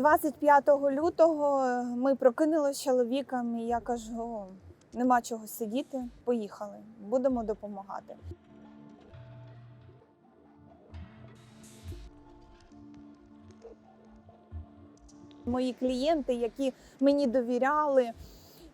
25 лютого ми прокинули з чоловіком, і я кажу: нема чого сидіти, поїхали, будемо допомагати. Мої клієнти, які мені довіряли.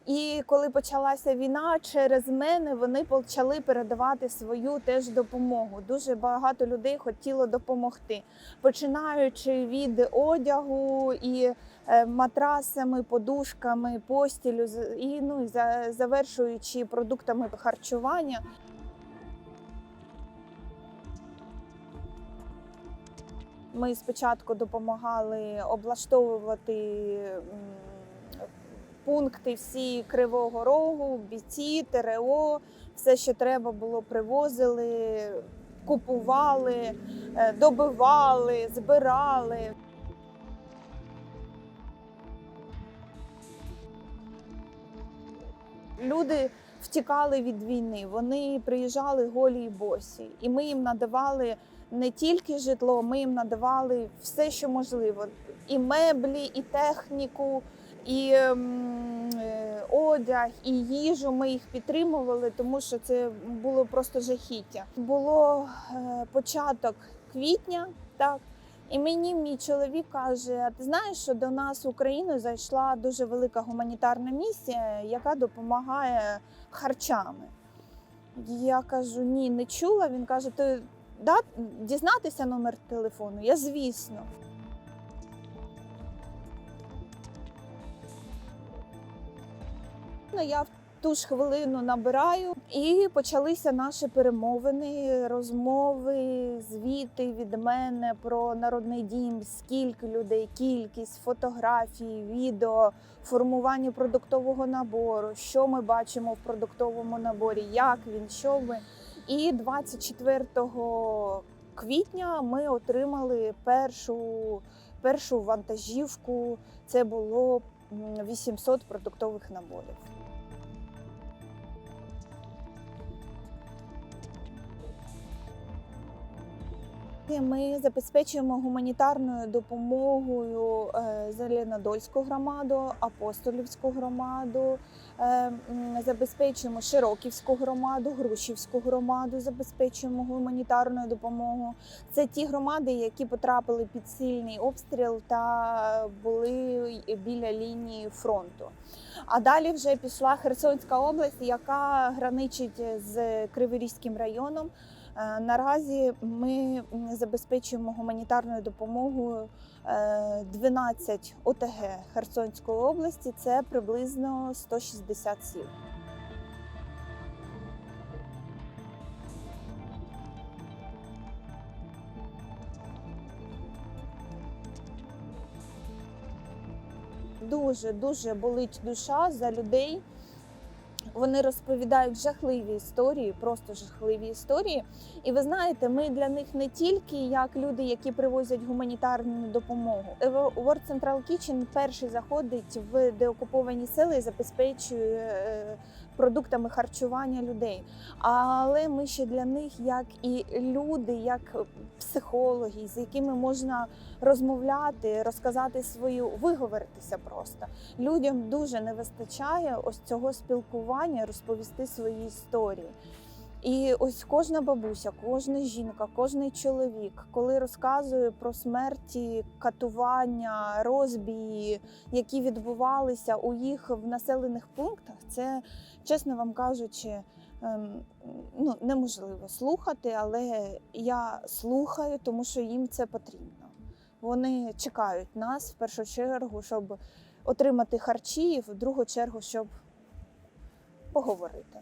І коли почалася війна, через мене вони почали передавати свою теж допомогу. Дуже багато людей хотіло допомогти, починаючи від одягу і е, матрасами, подушками, постілю і ну завершуючи продуктами харчування. Ми спочатку допомагали облаштовувати пункти всі Кривого Рогу, бійці, ТРО, все, що треба було, привозили, купували, е, добивали, збирали. Люди втікали від війни, вони приїжджали голі й босі, і ми їм надавали не тільки житло, ми їм надавали все, що можливо: і меблі, і техніку, і ем, е, одяг, і їжу. Ми їх підтримували, тому що це було просто жахіття. Було е, початок квітня, так. І мені мій чоловік каже: а ти знаєш, що до нас в Україну зайшла дуже велика гуманітарна місія, яка допомагає харчами. Я кажу: ні, не чула. Він каже: ти да, дізнатися номер телефону? Я звісно. Ну, Я в ту ж хвилину набираю, і почалися наші перемовини, розмови, звіти від мене про народний дім, скільки людей, кількість, фотографії, відео, формування продуктового набору, що ми бачимо в продуктовому наборі, як він, що ми. І 24 квітня ми отримали першу, першу вантажівку. Це було м, 800 продуктових наборів. Ми забезпечуємо гуманітарною допомогою е, Зеленодольську громаду, Апостолівську громаду, е, забезпечуємо Широківську громаду, Грушівську громаду, забезпечуємо гуманітарною допомогою. Це ті громади, які потрапили під сильний обстріл та були біля лінії фронту. А далі вже пішла Херсонська область, яка граничить з Криворізьким районом. Е, Наразі ми забезпечуємо гуманітарною допомогою е, 12 ОТГ Херсонської області. Це приблизно 160 сіл. Дуже дуже болить душа за людей. Вони розповідають жахливі історії, просто жахливі історії. І ви знаєте, ми для них не тільки як люди, які привозять гуманітарну допомогу. World Central Kitchen перший заходить в деокуповані сели і забезпечує е, продуктами харчування людей. Але ми ще для них як і люди, як психологи, з якими можна розмовляти, розказати свою, виговоритися просто. Людям дуже не вистачає ось цього спілкування, розповісти свої історії. І ось кожна бабуся, кожна жінка, кожний чоловік, коли розказує про смерті, катування, розбії, які відбувалися у їх в населених пунктах, це чесно вам кажучи, ем, ну неможливо слухати, але я слухаю, тому що їм це потрібно. Вони чекають нас в першу чергу, щоб отримати харчі, і в другу чергу, щоб поговорити.